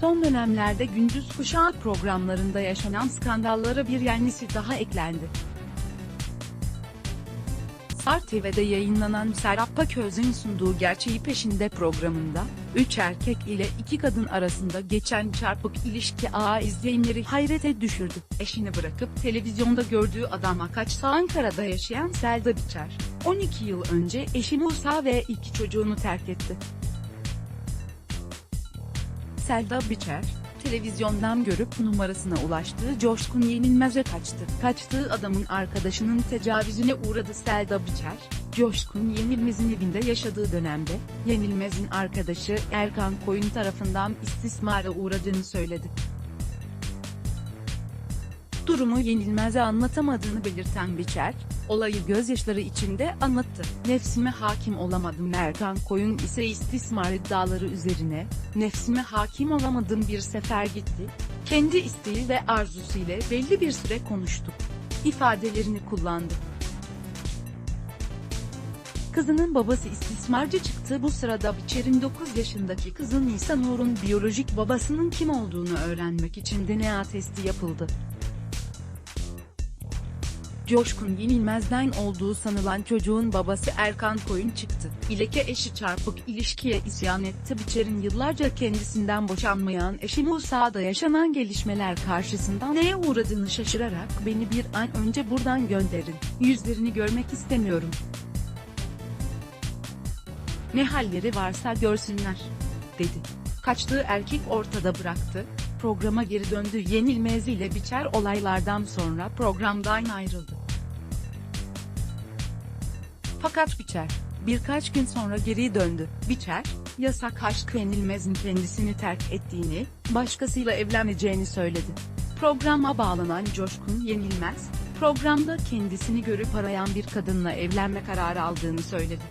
Son dönemlerde gündüz kuşağı programlarında yaşanan skandallara bir yenisi daha eklendi. Star TV'de yayınlanan Serap Paköz'ün sunduğu Gerçeği Peşinde programında, üç erkek ile iki kadın arasında geçen çarpık ilişki ağı izleyenleri hayrete düşürdü. Eşini bırakıp televizyonda gördüğü adam Akaç'ta Ankara'da yaşayan Selda Biçer, 12 yıl önce eşi Musa ve iki çocuğunu terk etti. Selda Biçer, televizyondan görüp numarasına ulaştığı Coşkun Yenilmez'e kaçtı. Kaçtığı adamın arkadaşının tecavüzüne uğradı Selda Biçer, Coşkun Yenilmez'in evinde yaşadığı dönemde, Yenilmez'in arkadaşı Erkan Koyun tarafından istismara uğradığını söyledi. Durumu Yenilmez'e anlatamadığını belirten Biçer, olayı gözyaşları içinde anlattı. Nefsime hakim olamadım Erkan Koyun ise istismar iddiaları üzerine, nefsime hakim olamadım bir sefer gitti, kendi isteği ve arzusuyla belli bir süre konuştuk. ifadelerini kullandı. Kızının babası istismarcı çıktı bu sırada Biçer'in 9 yaşındaki kızı Nisa Nur'un biyolojik babasının kim olduğunu öğrenmek için DNA testi yapıldı. Coşkun Yenilmez'den olduğu sanılan çocuğun babası Erkan Koyun çıktı. İleke eşi çarpık ilişkiye isyan etti. Biçer'in yıllarca kendisinden boşanmayan eşi Musa'da yaşanan gelişmeler karşısında neye uğradığını şaşırarak beni bir an önce buradan gönderin. Yüzlerini görmek istemiyorum. Ne halleri varsa görsünler, dedi. Kaçtığı erkek ortada bıraktı, programa geri döndü yenilmez ile biçer olaylardan sonra programdan ayrıldı. Fakat Biçer, birkaç gün sonra geri döndü. Biçer, yasak aşk yenilmezin kendisini terk ettiğini, başkasıyla evleneceğini söyledi. Programa bağlanan Coşkun Yenilmez, programda kendisini görüp arayan bir kadınla evlenme kararı aldığını söyledi.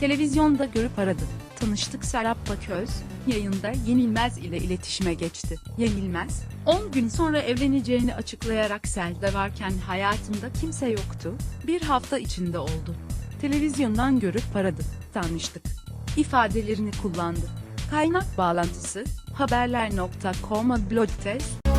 Televizyonda görüp aradı. Tanıştık Serap Paköz, yayında Yenilmez ile iletişime geçti. Yenilmez, 10 gün sonra evleneceğini açıklayarak Selda varken hayatımda kimse yoktu, bir hafta içinde oldu. Televizyondan görüp aradı, tanıştık. ifadelerini kullandı. Kaynak bağlantısı, haberler.com blog test